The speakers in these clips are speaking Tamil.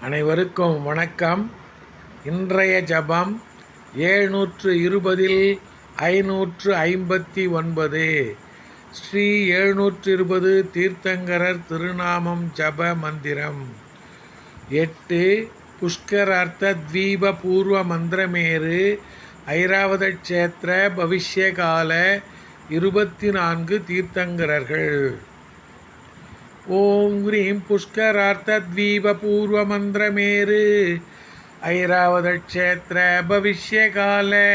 அனைவருக்கும் வணக்கம். இன்றைய ஜபம் ஏழ்நூற்று இருபதில் ஐநூற்று ஐம்பத்தி ஒன்பது. ஸ்ரீ எழுநூற்று இருபது தீர்த்தங்கரர் திருநாமம் ஜப மந்திரம். எட்டு புஷ்கரார்த்த தீப பூர்வ மந்திரமேரு ஐராவத க்ஷேத்திர பவிஷ்யகால இருபத்தி நான்கு தீர்த்தங்கரர்கள். ஓம் ह्रीं पुष्करार्थद्वीपपूर्वमन्त्रमेरु ऐरावतक्षेत्र भविष्यकाले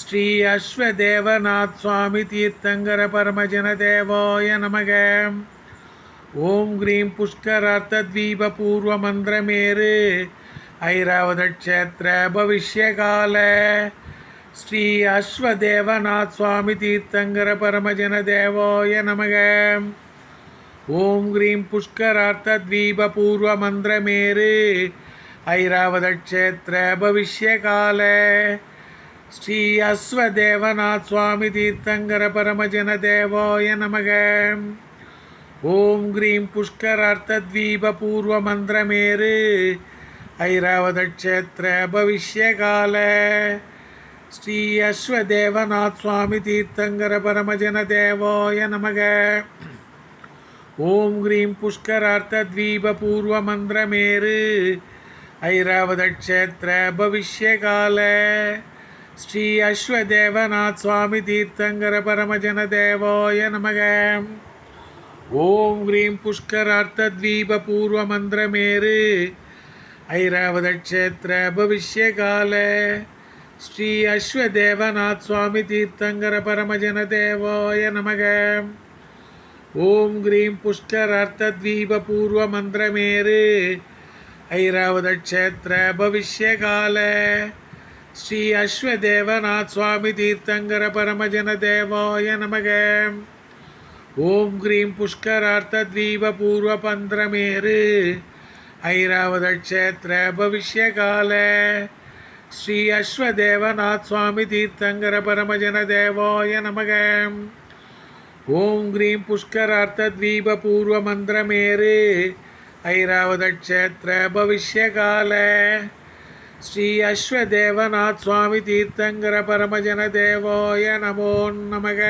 श्री अश्वदेवनाथ स्वामी तीर्थङ्कर परमजनदेवाय नमः ॐ ह्रीं पुष्करार्थद्वीपपूर्वमन्त्रमेरु ஓம் ஹ்ரீம் புஷ்கரார்த்த தீப பூர்வ மந்திரமேரு ஐராவதக்ஷேத்திர பவிஷ்யகால ஸ்ரீ அஸ்வதேவநாத் சுவாமி தீர்த்தங்கர பரமஜன தேவோய நமக. ஓம் ஹ்ரீம் புஷ்கரார்த்த தீப பூர்வ மந்திரமேரு ஐராவதக்ஷேத்திர பவிஷ்யகால ஸ்ரீ அஸ்வதேவநாத் சுவாமி தீர்த்தங்கர பரமஜன தேவோய நமக. ஓம் க்ரீம் புஷ்கரார்த்தத்வீபூர்வமந்திரமேரு ஐராவதக்ஷேத்திர பவிஷ்யகால. ஸ்ரீ அஸ்வதேவநாத் சுவாமி தீர்த்தங்கர பரமஜன தேவோய நமக. ஓம் க்ரீம் புஷ்கரார்த்தத்வீபூர்வமந்திரமேரு ஐராவதக்ஷேத்திர பவிஷ்யகால. ஸ்ரீ அஸ்வதேவநாத் சுவாமி தீர்த்தங்கர பரமஜன தேவோய நமகம் ஓம் க்ரீம் புஷ்கரார்த்தத்வீபூர்வமந்திரமேரு ஐராவதக்ஷேத்திர பவிஷ்யகால. ஸ்ரீ அஸ்வதேவநாத் சுவாமி தீர்த்தங்கர பரமஜன தேவாய நமக. ஓம் க்ரீம் புஷ்கரார்த்தத்வீபூர்வபந்திரமேரு ஐராவதக்ஷேத்திர பவிஷ்யகால. ஸ்ரீ அஸ்வதேவநாத் சுவாமி தீர்த்தங்கர பரமஜன தேவாய நமகம் ஓம் க்ரீம் புஷ்கரார்த்தத்வீபூர்வமந்திரமேரு ஐராவதக்ஷேத்திர பவிஷ்யகால. ஸ்ரீ அஸ்வதேவநாத் சுவாமி தீர்த்தங்கர பரமஜன தேவோய நமோ நமக.